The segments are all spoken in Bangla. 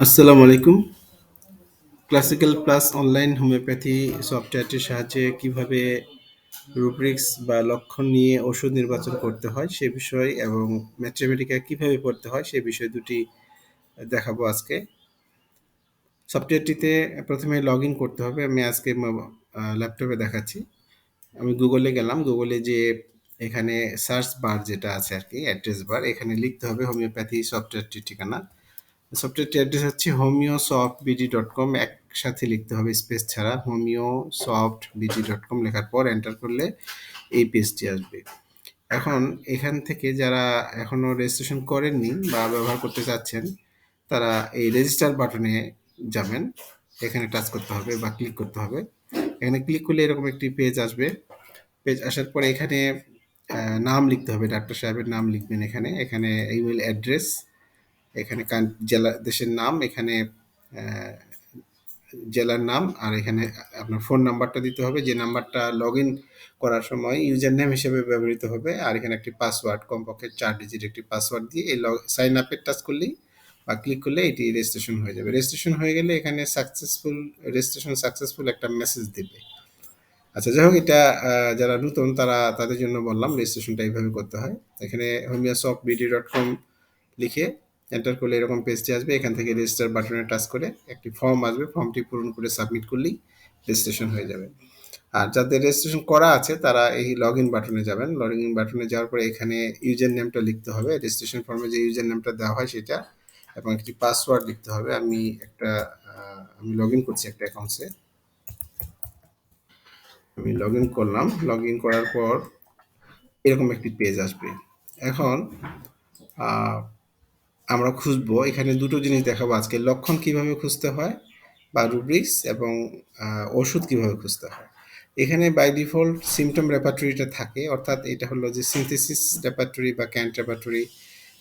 আসসালামু আলাইকুম। ক্লাসিক্যাল প্লাস অনলাইন হোমিওপ্যাথি সফটওয়্যারটির সাহায্যে কীভাবে রুব্রিক্স বা লক্ষণ নিয়ে ওষুধ নির্বাচন করতে হয় সে বিষয় এবং ম্যাথমেটিকা কীভাবে পড়তে হয় সে বিষয় দুটি দেখাবো আজকে। সফটওয়্যারটিতে প্রথমে লগ ইন করতে হবে। আমি আজকে ল্যাপটপে দেখাচ্ছি। আমি গুগলে গেলাম। গুগলে যে এখানে সার্চ বার যেটা আছে আর কি অ্যাড্রেস বার এখানে লিখতে হবে হোমিওপ্যাথি সফটওয়্যারটির ঠিকানা। সফটওয়্যারটি অ্যাড্রেস হচ্ছে homeo soft BD dot com একসাথে লিখতে হবে স্পেস ছাড়া homeo soft BD dot com লেখার পর এন্টার করলে এই পেজটি আসবে। এখন এখান থেকে যারা এখনও রেজিস্ট্রেশন করেননি বা ব্যবহার করতে চাচ্ছেন, তারা এই রেজিস্টার বাটনে যাবেন। এখানে টাচ করতে হবে বা ক্লিক করতে হবে। এখানে ক্লিক করলে এরকম একটি পেজ আসবে। পেজ আসার পরে এখানে নাম লিখতে হবে। ডাক্তার সাহেবের নাম লিখবেন এখানে। এখানে ইমেল অ্যাড্রেস এখানে জেলা, দেশের নাম, এখানে জেলার নাম, আর এখানে আপনার ফোন নাম্বারটা দিতে হবে। যে নাম্বারটা লগ ইন করার সময় ইউজার নেম হিসেবে ব্যবহৃত হবে, আর এখানে একটি পাসওয়ার্ড কমপক্ষে চার ডিজিট একটি পাসওয়ার্ড দিয়ে এই সাইন আপের টাচ করলেই বা ক্লিক করলে এটি রেজিস্ট্রেশন হয়ে যাবে। রেজিস্ট্রেশন হয়ে গেলে এখানে সাকসেসফুল রেজিস্ট্রেশন সাকসেসফুল একটা মেসেজ দেবে। আচ্ছা যাই হোক, এটা যারা নতুন, তারা তাদের জন্য বললাম রেজিস্ট্রেশনটা এইভাবে করতে হয়। এখানে homeo soft BD dot com লিখে এন্টার করলে এরকম পেজটি আসবে। এখান থেকে রেজিস্টার বাটনে টাচ করে একটি ফর্ম আসবে। ফর্মটি পূরণ করে সাবমিট করলেই রেজিস্ট্রেশন হয়ে যাবে। আর যাদের রেজিস্ট্রেশন করা আছে, তারা এই লগ ইন বাটনে যাবেন। লগ ইন বাটনে যাওয়ার পরে এখানে ইউজার নেমটা লিখতে হবে। রেজিস্ট্রেশন ফর্মে যে ইউজার নেমটা দেওয়া হয় সেটা এবং একটি পাসওয়ার্ড লিখতে হবে। আমি একটা আমি লগ ইন করছি একটা অ্যাকাউন্টসে আমি লগ ইন করলাম। লগ ইন করার পর এরকম একটি পেজ আসবে। এখন আমরা খুঁজবো। এখানে দুটো জিনিস দেখাবো আজকে। লক্ষণ কীভাবে খুঁজতে হয় বা রুব্রিক্স এবং ওষুধ কীভাবে খুঁজতে হয়। এখানে বাই ডিফল্ট সিমটম রেপার্টরিটা থাকে, অর্থাৎ এটা হলো যে সিনথেসিস রেপার্টরি বা ক্যান্ট রেপার্টরি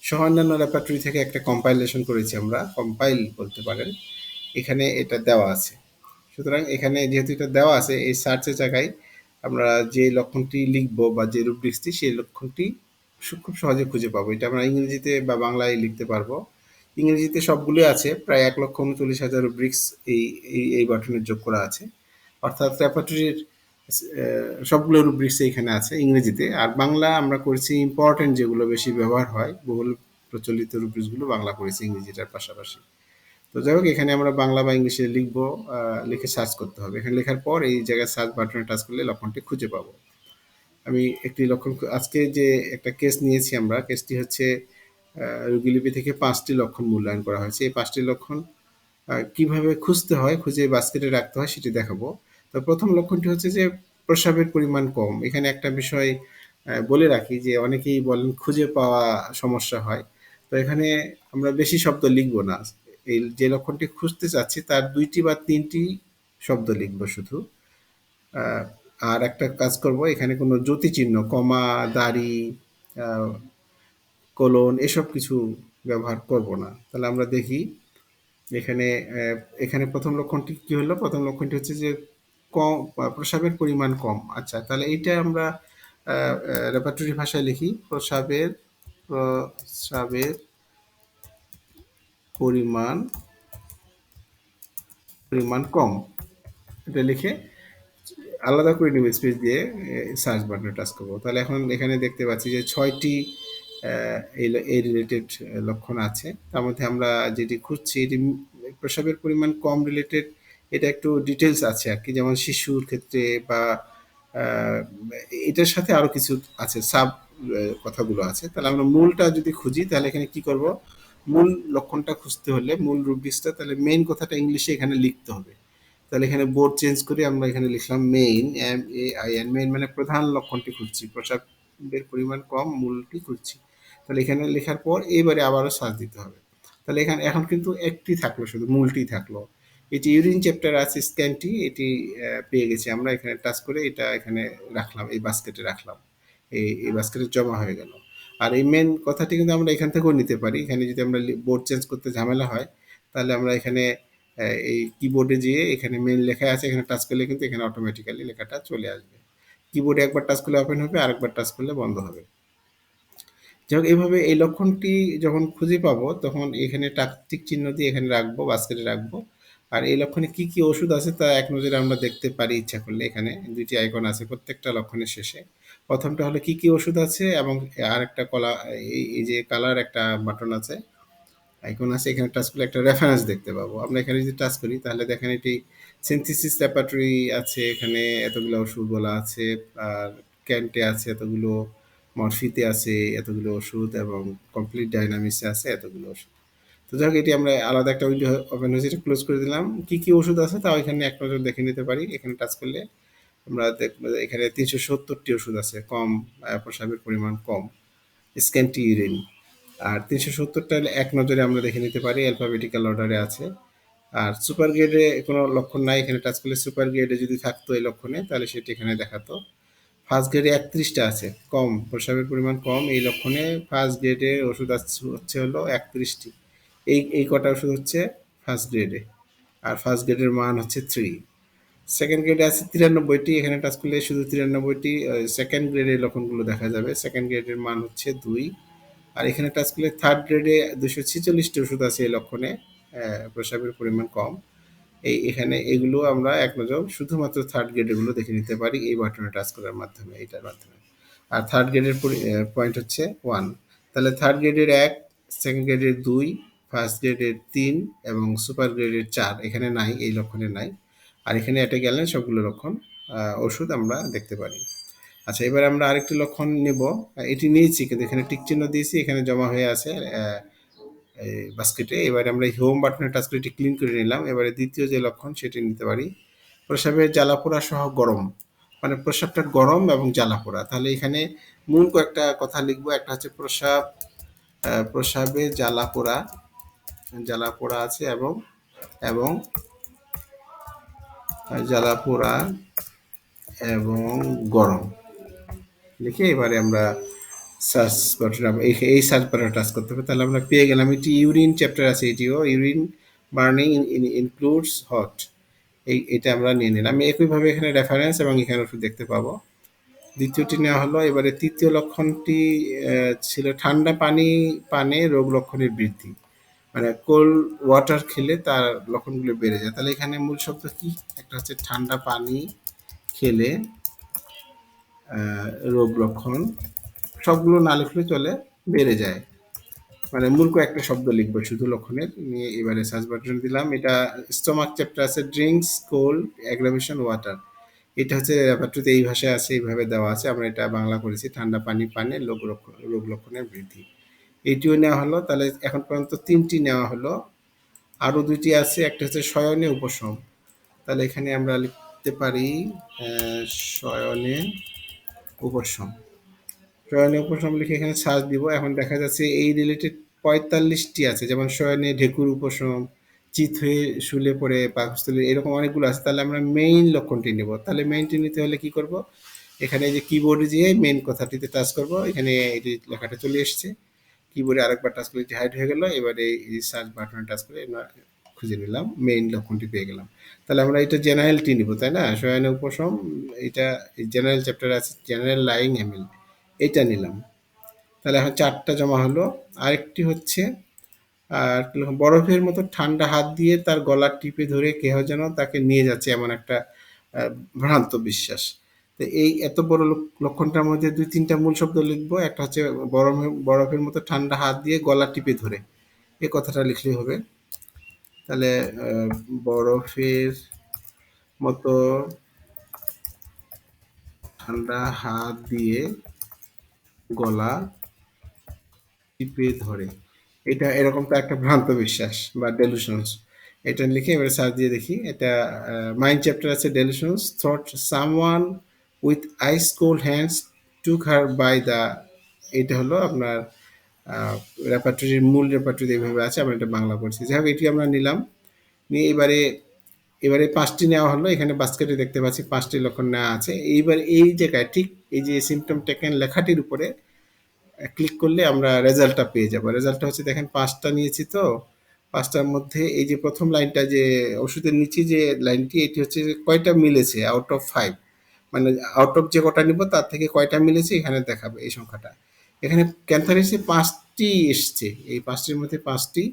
সহ অন্যান্য রেপার্টরি থেকে একটা কম্পাইলেশন করেছি আমরা। কম্পাইল বলতে পারেন। এখানে এটা দেওয়া আছে। সুতরাং এখানে যেহেতু এটা দেওয়া আছে, এই সার্চের জায়গায় আমরা যে লক্ষণটি লিখব বা যে রুব্রিক্সটি, সেই লক্ষণটি খুব সহজে খুঁজে পাবো। এটা আমরা ইংরেজিতে বা বাংলায় লিখতে পারব। ইংরেজিতে সবগুলোই আছে, প্রায় এক লক্ষ উনচল্লিশ হাজার ব্রিক্স এই এই বাটনে যোগ করা আছে। অর্থাৎ রেপার্টরির সবগুলো রুব্রিক্স এখানে আছে ইংরেজিতে। আর বাংলা আমরা করেছি ইম্পর্টেন্ট যেগুলো বেশি ব্যবহার হয়, বহুল প্রচলিত রুব্রিক্সগুলো বাংলা করেছি ইংরেজিটার পাশাপাশি। তো যাই হোক, এখানে আমরা বাংলা বা ইংলিশে লিখব লিখে সার্চ করতে হবে। এখানে লেখার পর এই জায়গায় সার্চ বাটনে টাচ করলে লক্ষণটি খুঁজে পাবো। আমি একটি লক্ষণ আজকে যে একটা কেস নিয়েছি আমরা কেসটি হচ্ছে রুগীলিপি থেকে পাঁচটি লক্ষণ মূল্যায়ন করা হয়েছে। এই পাঁচটি লক্ষণ কীভাবে খুঁজতে হয়, খুঁজে বাস্কেটে রাখতে হয় সেটি দেখাবো। তো প্রথম লক্ষণটি হচ্ছে যে প্রস্রাবের পরিমাণ কম। এখানে একটা বিষয় বলে রাখি যে অনেকেই বলেন খুঁজে পাওয়া সমস্যা হয়। তো এখানে আমরা বেশি শব্দ লিখব না। এই যে লক্ষণটি খুঁজতে চাচ্ছি, তার দুইটি বা তিনটি শব্দ লিখব শুধু। আর একটা কাজ করব, এখানে কোনো জ্যোতি চিহ্ন কমা, দাড়ি কলন এসব কিছু ব্যবহার করব না। তাহলে আমরা দেখি, এখানে এখানে প্রথম লক্ষণটি কি হলো? প্রথম লক্ষণটি হচ্ছে যে কম প্রসাবের পরিমাণ কম। আচ্ছা তাহলে এইটা আমরা রেপার্টরি ভাষায় লিখি, প্রসাবের প্রসাবের পরিমাণ পরিমাণ কম। এটা লিখে আলাদা করে নেব স্পেস দিয়ে সার্চ বাটনে টাচ করব। তাহলে এখন এখানে দেখতে পাচ্ছি যে ছয়টি এই রিলেটেড লক্ষণ আছে। তার মধ্যে আমরা যেটি খুঁজছি, এটি প্রসাবের পরিমাণ কম রিলেটেড এটা একটু ডিটেলস আছে আর কি। যেমন শিশুর ক্ষেত্রে বা এটার সাথে আরও কিছু আছে সাব কথাগুলো আছে। তাহলে আমরা মূলটা যদি খুঁজি, তাহলে এখানে কি করব? মূল লক্ষণটা খুঁজতে হলে, মূল রুবিসটা তাহলে মেইন কথাটা ইংলিশে এখানে লিখতে হবে। তাহলে এখানে বোর্ড চেঞ্জ করে আমরা এখানে লিখলাম main M A I N main মানে প্রধান লক্ষণটি খুঁজছি। প্রসাবের পরিমাণ কম মূলটি খুঁজছি। তাহলে এখানে লেখার পর এবারে আবারও সার্চ দিতে হবে। তাহলে এখানে, এখন কিন্তু একটি থাকল শুধু, মূলটি থাকল। এটি ইউরিন চ্যাপ্টার আছে স্ক্যানটি এটি পেয়ে গেছি আমরা। এখানে টাচ করে এটা এখানে রাখলাম, এই বাস্কেটে রাখলাম। এই এই বাস্কেটে জমা হয়ে গেল। আর এই মেন কথাটি কিন্তু আমরা এখান থেকেও নিতে পারি। এখানে যদি আমরা বোর্ড চেঞ্জ করতে ঝামেলা হয়, তাহলে আমরা এখানে এই কিবোর্ডে যেয়ে এখানে মেন লেখা আছে, এখানে টাচ করলে কিন্তু এখানে অটোমেটিক্যালি লেখাটা চলে আসবে। কিবোর্ডে একবার টাচ করলে ওপেন হবে, আরেকবার টাচ করলে বন্ধ হবে। যাই এভাবে এই লক্ষণটি যখন খুঁজে পাবো, তখন এখানে টাক টিক চিহ্ন দিয়ে এখানে রাখব, বাস্কেটে রাখব। আর এই লক্ষণে কি কি ওষুধ আছে তা এক নজরে আমরা দেখতে পারি ইচ্ছা করলে। এখানে দুইটি আইকন আছে প্রত্যেকটা লক্ষণের শেষে। প্রথমটা হলো কি কি ওষুধ আছে এবং আর একটা কলা, এই যে কালার একটা বাটন আছে আইকন আছে এখানে টাচ করলে একটা রেফারেন্স দেখতে পাবো। আমরা এখানে যদি টাচ করি তাহলে দেখেন এটি সিনথিসিস ল্যাপাটরি আছে এখানে এতগুলো ওষুধ বলা আছে আর ক্যান্টে আছে এতগুলো মরফিতে আছে এতগুলো ওষুধ এবং কমপ্লিট ডাইনামিক্সে আছে এতগুলো ওষুধ। তো যাই হোক এটি আমরা আলাদা একটা উইন্ডো ওপেন হয়েছে এটা ক্লোজ করে দিলাম। কি কি ওষুধ আছে তাও এখানে এক নজর দেখে নিতে পারি। এখানে টাচ করলে আমরা এখানে তিনশো সত্তরটি ওষুধ আছে কম আহ, প্রস্রাবের পরিমাণ কম। স্ক্যান্টি ইউরিন আর তিনশো সত্তরটা এক নজরে আমরা দেখে নিতে পারি অ্যালফাবেটিক্যাল অর্ডারে আছে। আর সুপার গ্রেডে কোনো লক্ষণ নাই, এখানে টাচ করলে সুপার গ্রেডে যদি থাকতো এই লক্ষণে, তাহলে সেটি এখানে দেখাতো। ফার্স্ট গ্রেডে একত্রিশটা আছে, কম, প্রস্রাবের পরিমাণ কম, এই লক্ষণে ফার্স্ট গ্রেডে ওষুধ হচ্ছে হলো একত্রিশটি। এই এই কটা ওষুধ হচ্ছে ফার্স্ট গ্রেডে আর ফার্স্ট গ্রেডের মান হচ্ছে থ্রি সেকেন্ড গ্রেডে আছে তিরানব্বইটি, এখানে টাচ করলে শুধু তিরানব্বইটি সেকেন্ড গ্রেডের লক্ষণগুলো দেখা যাবে। সেকেন্ড গ্রেডের মান হচ্ছে দুই। আর এখানে টাচ করলে থার্ড গ্রেডে দুশো ছেচল্লিশটি ওষুধ আছে এই লক্ষণে আহ, প্রস্রাবের পরিমাণ কম। এই এখানে এগুলো আমরা এক নজর শুধুমাত্র থার্ড গ্রেডেরগুলো দেখে নিতে পারি এই বাটনে টাচ করার মাধ্যমে এইটার মাধ্যমে। আর থার্ড গ্রেডের পয়েন্ট হচ্ছে ওয়ান তাহলে থার্ড গ্রেডের এক সেকেন্ড গ্রেডের দুই ফার্স্ট গ্রেডের তিন এবং সুপার গ্রেডের চার এখানে নাই এই লক্ষণে নাই। আর এখানে এটা গেলে সবগুলো লক্ষণ ওষুধ আমরা দেখতে পারি। আচ্ছা এবার আমরা আরেকটি লক্ষণ নেব। এটি নিয়েছি কিন্তু এখানে টিক চিহ্ন দিয়েছি এখানে জমা হয়ে আছে বাস্কেটে এবারে আমরা হোম বাটনে টাচ করে এটি ক্লিন করে নিলাম। এবারে দ্বিতীয় যে লক্ষণ সেটি নিতে পারি। প্রস্রাবের জ্বালাপোড়া সহ গরম। মানে প্রস্রাবটা গরম এবং জ্বালাপোড়া। তাহলে এখানে মূল কয়েকটা কথা লিখব। একটা হচ্ছে প্রস্রাব আহ, প্রস্রাবে জ্বালাপোড়া। জ্বালাপোড়া আছে এবং এবং জ্বালাপোড়া এবং গরম। লিখে এবারে আমরা সার্চ বাটন এই সার্চ বাটনে টাচ করতে হবে। তাহলে আমরা পেয়ে গেলাম এটি ইউরিন চ্যাপ্টার আছে এটিও ইউরিন বার্নিং ইনক্লুডস হট এই এটা আমরা নিয়ে নিলাম। আমি একইভাবে এখানে রেফারেন্স এবং এখানে ওষুধ দেখতে পাবো। দ্বিতীয়টি নেওয়া হলো, এবারে তৃতীয় লক্ষণটি ছিল ঠান্ডা পানি, পানে রোগ লক্ষণের বৃদ্ধি। মানে কোল্ড ওয়াটার খেলে তার লক্ষণগুলো বেড়ে যায়। তাহলে এখানে মূল শব্দ কি? একটা হচ্ছে ঠান্ডা পানি খেলে রোগ লক্ষণ, সবগুলো না লিখলে চলে, বেড়ে যায়। মানে মূল কয়েকটা শব্দ লিখব শুধু লক্ষণের, নিয়ে এবারে সার্চ বাটন দিলাম। এটা স্টমাক চ্যাপ্টার আছে ড্রিঙ্কস কোল্ড অ্যাগ্রাভেশন ওয়াটার এটা হচ্ছে রেপার্টরিতে এই ভাষায় আছে, এইভাবে দেওয়া আছে। আমরা এটা বাংলা করেছি, ঠান্ডা পানি, পানে লক্ষণ রোগ লক্ষণের বৃদ্ধি। এইটিও নেওয়া হলো, তাহলে এখন পর্যন্ত তিনটি নেওয়া হলো। আরও দুইটি আছে, একটা হচ্ছে শয়নে উপশম। তাহলে এখানে আমরা লিখতে পারি শয়নে উপশম। শয়নে উপশম লিখে এখানে সার্চ দিব। এখন দেখা যাচ্ছে এই রিলেটেড পঁয়তাল্লিশটি আছে। যেমন শয়নে ঢেকুর উপশম, চিত হয়ে শুলে পড়ে পাকস্থলী, এরকম অনেকগুলো আছে। তাহলে আমরা মেইন লক্ষণটি নেব। তাহলে মেইনটি নিতে হলে কি করব? এখানে যে কিবোর্ডে যেয়ে মেইন কথাটিতে টাচ করব, এখানে এটি লেখাটা চলে এসেছে। কিবোর্ডে আরেকবার টাচ করে হাইড হয়ে গেল। এবারে এই সার্চ বাটনে টাচ করে খুঁজে নিলাম মেইন লক্ষণটি পেয়ে গেলাম। তাহলে আমরা এটা জেনারেলটি নিব, তাই না? শয়নে উপশম, এটা জেনারেল চ্যাপ্টার আছে জেনারেল লাইং এমএল এটা নিলাম। তাহলে এখন চারটা জমা হলো, আরেকটি হচ্ছে, আর বরফের মতো ঠান্ডা হাত দিয়ে তার গলা টিপে ধরে কেহ যেন তাকে নিয়ে যাচ্ছে, এমন একটা ভ্রান্ত বিশ্বাস। তো এই এত বড় লক্ষণটার মধ্যে দুই তিনটা মূল শব্দ লিখব, একটা হচ্ছে বরফ, বরফের মতো ঠান্ডা হাত দিয়ে গলা টিপে ধরে। এ কথাটা লিখলেই হবে। তাহলে বরফের মতো ঠান্ডা হাত দিয়ে গলা টিপে ধরে। এটা এরকম তো একটা ভ্রান্ত বিশ্বাস বা ডেলুশনস এটা লিখে এবারে সার্চ দিয়ে দেখি। এটা মাইন্ড চ্যাপ্টার আছে delusions thought someone with ice cold hands took her by the এটা হলো আপনার রেপার্টরির মূল রেপার্টরি এইভাবে আছে, আমরা এটা বাংলা করছি যাই হোক, এটি আমরা নিলাম। নিয়ে এবারে এবারে পাঁচটি নেওয়া হলো। এখানে বাস্কেটে দেখতে পাচ্ছি পাঁচটি লক্ষণ নেওয়া আছে। এইবার এই জায়গায়, ঠিক এই যে সিমটম টেকেন লেখাটির উপরে ক্লিক করলে আমরা রেজাল্টটা পেয়ে যাব। রেজাল্টটা হচ্ছে, দেখেন, পাঁচটা নিয়েছি তো। পাঁচটার মধ্যে এই যে প্রথম লাইনটা যে, ওষুধের নিচে যে লাইনটি, এটি হচ্ছে কয়টা মিলেছে? আউট অফ ফাইভ মানে আউট অফ যে কটা নিব, তার থেকে কয়টা মিলেছে? এখানে দেখাবে এই সংখ্যাটা। এখানে ক্যান্থারিসে পাঁচটি এসছে। এই পাঁচটির মধ্যে পাঁচটি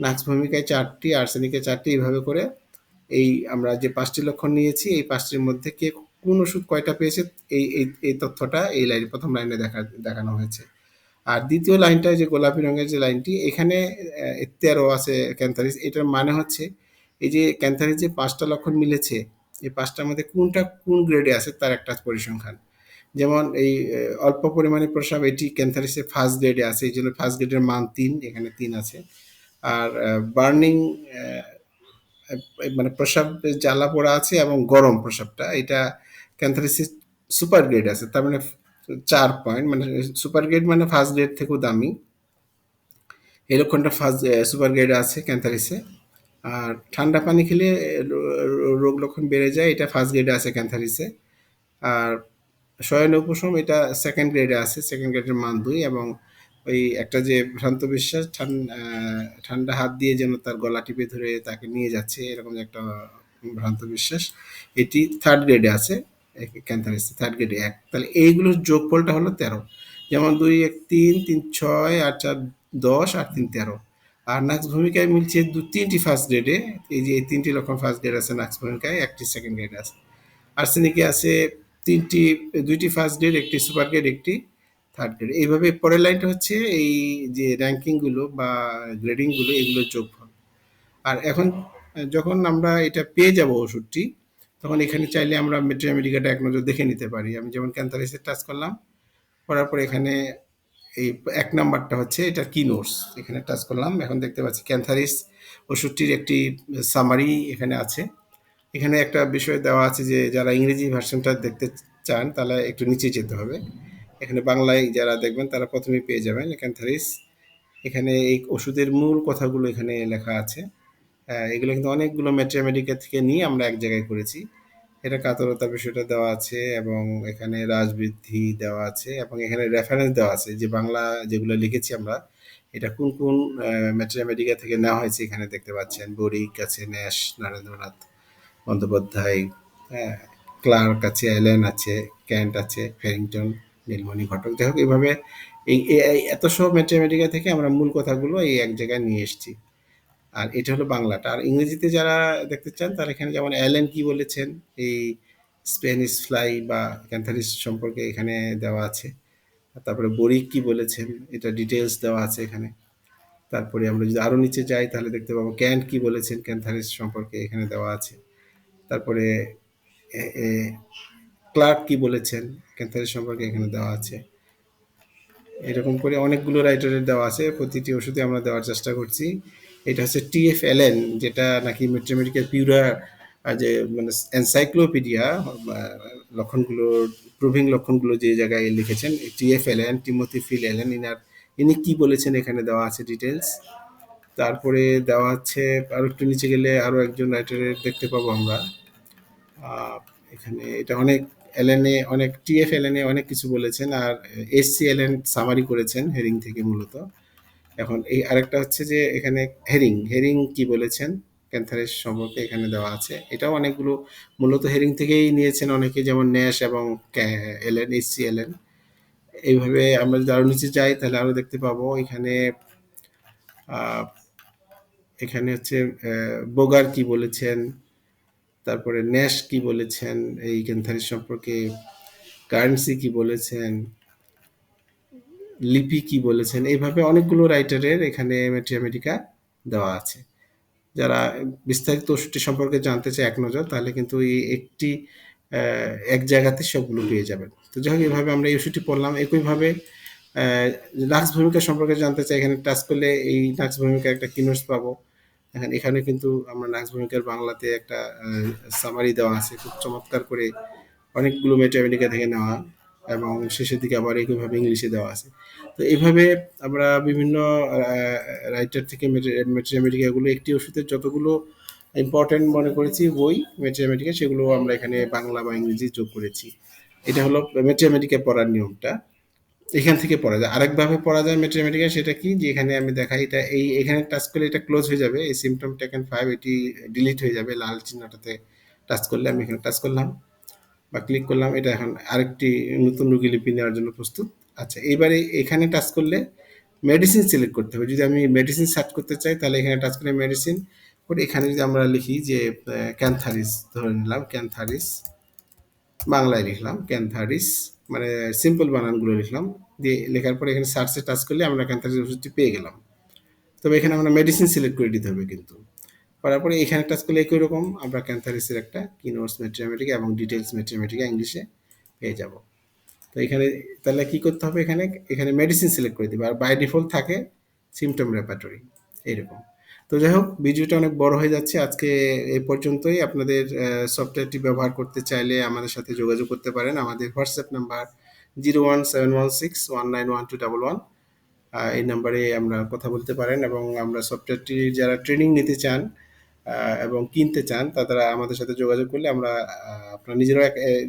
নাক্স ভূমিকায় চারটি, আর্সেনিকে চারটি, এইভাবে করে এই আমরা যে পাঁচটি লক্ষণ নিয়েছি, এই পাঁচটির মধ্যে কে কোন ওষুধ কয়টা পেয়েছে, এই এই তথ্যটা এই লাইন, প্রথম লাইনে দেখা, দেখানো হয়েছে। আর দ্বিতীয় লাইনটা যে গোলাপি রঙের যে লাইনটি, এখানে তেরো আছে ক্যান্থারিস, এটার মানে হচ্ছে এই যে ক্যান্থারিস যে পাঁচটা লক্ষণ মিলেছে, এই পাঁচটার মধ্যে কোনটা কোন গ্রেডে আছে, তার একটা পরিসংখ্যান। যেমন এই অল্প পরিমাণে প্রসাব এটি ক্যান্থারিসে ফার্স্ট গ্রেডে আছে, এই জন্য ফার্স্ট গ্রেডের মান তিন, এখানে তিন আছে। আর বার্নিং মানে প্রস্রাব জ্বালা পোড়া আছে এবং গরম প্রসাবটা এটা ক্যান্থারিসিস সুপার গ্রেড আছে, তার মানে চার পয়েন্ট মানে সুপার গ্রেড মানে ফার্স্ট গ্রেড থেকেও দামি। এই লক্ষণটা ফার্স্ট সুপার গ্রেড আছে ক্যান্থারিসে। আর ঠান্ডা পানি খেলে রোগ লক্ষণ বেড়ে যায়, এটা ফার্স্ট গ্রেডে আছে ক্যান্থারিসে। আর শয়ন উপশম এটা সেকেন্ড গ্রেডে আছে সেকেন্ড গ্রেডের মান দুই এবং ওই একটা যে ভ্রান্ত বিশ্বাস, ঠান- ঠান্ডা হাত দিয়ে যেন তার গলা টিপে ধরে তাকে নিয়ে যাচ্ছে, এরকম একটা ভ্রান্ত বিশ্বাস। এটি থার্ড গ্রেডে আছে ক্যান্থারিস থার্ড গ্রেডে এক। তাহলে এইগুলোর যোগফলটা হলো তেরো। যেমন দুই, এক, তিন তিন, ছয় আর চার, দশ আর তিন, তেরো। আর নাক্স ভূমিকায় মিলছে দু, তিনটি ফার্স্ট গ্রেডে এই যে এই তিনটি লক্ষণ ফার্স্ট গ্রেড আছে, নাক্স ভূমিকায়, একটি সেকেন্ড গ্রেড আছে। আর্সেনিকে আছে তিনটি, দুইটি ফার্স্ট গ্রেড একটি সুপার গ্রেড একটি থার্ড গ্রেড এইভাবে পরের লাইনটা হচ্ছে এই যে র্যাঙ্কিংগুলো বা গ্রেডিংগুলো এগুলোর যোগফল। আর এখন, যখন আমরা এটা পেয়ে যাব ওষুধটি, তখন এখানে চাইলে আমরা মেট্রিয়ামেডিকাটা এক নজর দেখে নিতে পারি। আমি যেমন ক্যান্থারিসের টাচ করলাম, করার পর এখানে এই এক নাম্বারটা হচ্ছে এটা কি নোটস এখানে টাচ করলাম, এখন দেখতে পাচ্ছি ক্যান্থারিস ওষুধটির একটি সামারি এখানে আছে। এখানে একটা বিষয় দেওয়া আছে যে যারা ইংরেজি ভার্সনটা দেখতে চান তাহলে একটু নিচে যেতে হবে। এখানে বাংলায় যারা দেখবেন তারা প্রথমেই পেয়ে যাবেন ক্যান্থারিস এখানে এই ওষুধের মূল কথাগুলো এখানে লেখা আছে। এগুলো কিন্তু অনেকগুলো মেট্রিয়ামেডিকা থেকে নিয়ে আমরা এক জায়গায় করেছি। এটা কাতরতার বিষয়টা দেওয়া আছে এবং এখানে রাজবৃদ্ধি দেওয়া আছে এবং এখানে রেফারেন্স দেওয়া আছে যে বাংলা যেগুলো লিখেছি আমরা, এটা কোন কোন মেট্রিয়ামেডিকা থেকে নেওয়া হয়েছে এখানে দেখতে পাচ্ছেন। বরিক আছে, ন্যাশ, নরেন্দ্রনাথ। বন্দ্যোপাধ্যায় হ্যাঁ ক্লার্ক আছে, অ্যালেন আছে, ক্যান্ট আছে ফেরিংটন নীলমণি ঘটক, যাই হোক এইভাবে এই এত সব ম্যাথমেটিকা থেকে আমরা মূল কথাগুলো এই এক জায়গায় নিয়ে এসেছি। আর এটা হলো বাংলাটা। আর ইংরেজিতে যারা দেখতে চান, তারা এখানে যেমন অ্যালেন কি বলেছেন, এই স্প্যানিশ ফ্লাই বা ক্যান্থারিস সম্পর্কে এখানে দেওয়া আছে। তারপরে বরিক কি বলেছেন, এটা ডিটেলস দেওয়া আছে এখানে। তারপরে আমরা যদি আরও নিচে যাই, তাহলে দেখতে পাবো ক্যান্ট কি বলেছেন, ক্যান্থারিস সম্পর্কে এখানে দেওয়া আছে। তারপরে ক্লার্ক কি বলেছেন? ক্যান্সারের সম্পর্কে এখানে দেওয়া আছে। এরকম করে অনেকগুলো রাইটারের দেওয়া আছে। প্রতিটি ওষুধে আমরা দেওয়ার চেষ্টা করছি। এটা হচ্ছে টিএফএলএন যেটা নাকি মেট্রোমেডিক্যাল পিউরা যে মানে এনসাইক্লোপিডিয়া লক্ষণগুলো, প্রুভিং লক্ষণগুলো যে জায়গায় লিখেছেন T F Allen Timothy Field Allen, inner, ইনি কি বলেছেন এখানে দেওয়া আছে ডিটেলস তারপরে দেওয়া আছে, আরও একটু নিচে গেলে আরও একজন রাইটারের দেখতে পাবো আমরা। এখানে এটা অনেক এলএনএ অনেক টিএফ এলএনএ অনেক কিছু বলেছেন আর এসসি এলএন সামারি করেছেন হেরিং থেকে মূলত। এখন এই আরেকটা হচ্ছে যে এখানে হেরিং হেরিং কি বলেছেন? ক্যান্সারের সম্পর্কে এখানে দেওয়া আছে। এটাও অনেকগুলো মূলত হেরিং থেকেই নিয়েছেন অনেকে, যেমন ন্যাশ এবং এলএন এসসি এলএন এইভাবে আমরা যদি আরও নিচে যাই, তাহলে আরও দেখতে পাবো এখানে এখানে হচ্ছে বোগার কি বলেছেন? তারপরে ন্যাশ কি বলেছেন? এই ক্যান্সারের সম্পর্কে কারেন্সি কি বলেছেন? লিপি কি বলেছেন? এইভাবে অনেকগুলো রাইটারের এখানে মেট্রিয়ামেডিকা দেওয়া আছে। যারা বিস্তারিত ওষুধটি সম্পর্কে জানতে চায় এক নজর, তাহলে কিন্তু এই একটি এক জায়গাতে সবগুলো পেয়ে যাবেন। তো যাই হোক, এইভাবে আমরা এই ওষুধটি পড়লাম। একইভাবে নাক্স ভূমিকা সম্পর্কে জানতে চাই, এখানে টাচ করলে এই নাক্স ভূমিকার একটা কিনোস পাবো। এখন এখানে কিন্তু আমরা নাক্স ভূমিকার বাংলাতে একটা সামারি দেওয়া আছে। খুব চমৎকার করে অনেকগুলো মেট্রিয়ামেডিকা থেকে নেওয়া এবং শেষের দিকে আবার একইভাবে ইংলিশে দেওয়া আছে। তো এইভাবে আমরা বিভিন্ন রাইটার থেকে মেট্রিয়ামেডিকাগুলো একটি ওষুধের যতগুলো ইম্পর্টেন্ট মনে করেছি, বই মেট্রিয়ামেডিকা সেগুলো আমরা এখানে বাংলা বা ইংরেজি যোগ করেছি। এটা হলো মেট্রিয়ামেডিকা পড়ার নিয়মটা। এখান থেকে পড়া যায়। আরেকভাবে পড়া যায় মেট্রিয়ামেডিকা সেটা কি? যে এখানে আমি দেখাই, এটা এই, এখানে টাচ করলে এটা ক্লোজ হয়ে যাবে। এই সিমটম টেকেন ফাইভ এটি ডিলিট হয়ে যাবে লাল চিহ্নটাতে টাচ করলে। আমি এখানে টাচ করলাম বা ক্লিক করলাম। এটা এখন আরেকটি নতুন রুগী লিপি নেওয়ার জন্য প্রস্তুত। আচ্ছা এইবারে এখানে টাচ করলে মেডিসিন সিলেক্ট করতে হবে। যদি আমি মেডিসিন সার্চ করতে চাই, তাহলে এখানে টাচ করে মেডিসিন এখানে যদি আমরা লিখি যে ক্যান্থারিস ধরে নিলাম ক্যান্থারিস বাংলায় লিখলাম ক্যান্থারিস মানে সিম্পল বানানগুলো লিখলাম, দিয়ে লেখার পরে এখানে সার্চে টাচ করলে আমরা ক্যান্থারিস ওষুধটি পেয়ে গেলাম। তবে এখানে আমরা মেডিসিন সিলেক্ট করে দিতে হবে কিন্তু। করার পরে এখানে টাচ করলে একই রকম, আমরা ক্যান্থারিসের একটা কিনোর্স মেট্রিয়ামেটিকা এবং ডিটেলস মেট্রিয়ামেটিকা ইংলিশে পেয়ে যাব। তো এখানে তাহলে কি করতে হবে এখানে? এখানে মেডিসিন সিলেক্ট করে দিবে, আর বাই ডিফল্ট থাকে সিমটম রেপার্টরি এইরকম। তো যাই হোক, ভিডিওটা অনেক বড় হয়ে যাচ্ছে। আজকে এই পর্যন্তই। আপনাদের সফটওয়্যারটি ব্যবহার করতে চাইলে আমাদের সাথে যোগাযোগ করতে পারেন। আমাদের WhatsApp number zero one seven one six one nine one two double one. এই নাম্বারে আমরা কথা বলতে পারেন এবং আমরা সফটওয়্যারটি যারা ট্রেনিং নিতে চান এবং কিনতে চান তারা আমাদের সাথে যোগাযোগ করলে আমরা আপনারা নিজেরাও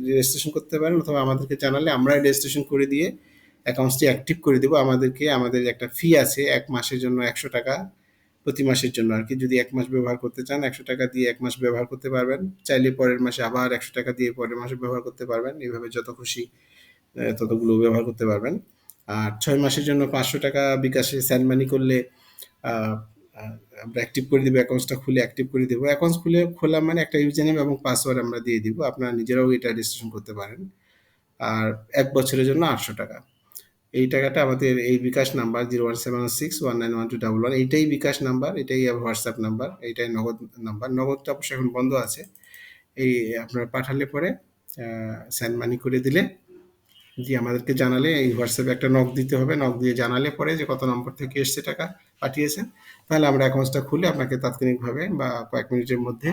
রেজিস্ট্রেশন করতে পারেন অথবা আমাদেরকে জানালে আমরা রেজিস্ট্রেশন করে দিয়ে অ্যাকাউন্টসটি অ্যাক্টিভ করে দেবো। আমাদেরকে, আমাদের একটা ফি আছে, এক মাসের জন্য একশো টাকা। প্রতি মাসের জন্য আর কি। যদি এক মাস ব্যবহার করতে চান, একশো টাকা দিয়ে এক মাস ব্যবহার করতে পারবেন। চাইলে পরের মাসে আবার একশো টাকা দিয়ে পরের মাসে ব্যবহার করতে পারবেন। এইভাবে যত খুশি ততগুলো ব্যবহার করতে পারবেন। আর ছয় মাসের জন্য পাঁচশো টাকা বিকাশে স্যান্ড মানি করলে আমরা অ্যাক্টিভ করে দেবো অ্যাকাউন্টসটা খুলে অ্যাক্টিভ করে দেবো। অ্যাকাউন্টস খুলে, খোলা মানে একটা ইউজার নেম এবং পাসওয়ার্ড আমরা দিয়ে দিব। আপনারা নিজেরাও এটা রেজিস্ট্রেশন করতে পারেন। আর এক বছরের জন্য আটশো টাকা। এই টাকাটা আমাদের এই bKash number zero one seven six one nine one two double one. এইটাই বিকাশ নাম্বার, এটাই হোয়াটসঅ্যাপ নাম্বার এইটাই নগদ নাম্বার। নগদটা অবশ্যই এখন বন্ধ আছে। এই আপনারা পাঠালে পরে স্যান্ড মানি করে দিলে জি আমাদেরকে জানালে, এই হোয়াটসঅ্যাপে একটা নক দিতে হবে। নক দিয়ে জানালে পরে যে কত নম্বর থেকে এসছে টাকা পাঠিয়েছেন, তাহলে আমরা অ্যাকাউন্টসটা খুলে আপনাকে তাৎক্ষণিকভাবে বা কয়েক মিনিটের মধ্যে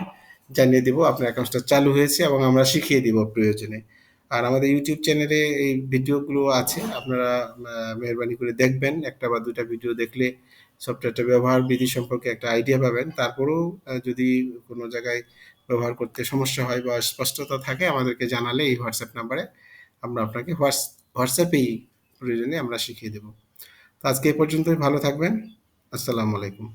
জানিয়ে দেবো। আপনার অ্যাকাউন্টসটা চালু হয়েছে এবং আমরা শিখিয়ে দিব প্রয়োজনে। আর আমাদের ইউটিউব চ্যানেলে এই ভিডিওগুলো আছে। আপনারা মেহরবানি করে দেখবেন, একটা বা দুটা ভিডিও দেখলে সফটওয়্যারটা ব্যবহার, বিধি সম্পর্কে একটা আইডিয়া পাবেন। তারপরেও যদি কোনো জায়গায় ব্যবহার করতে সমস্যা হয় বা স্পষ্টতা থাকে, আমাদেরকে জানালে এই হোয়াটসঅ্যাপ নাম্বারে আমরা আপনাকে হোয়াটস হোয়াটসঅ্যাপেই প্রয়োজনে আমরা শিখিয়ে দেব। তো আজকে এই পর্যন্তই, ভালো থাকবেন। আসসালামু আলাইকুম।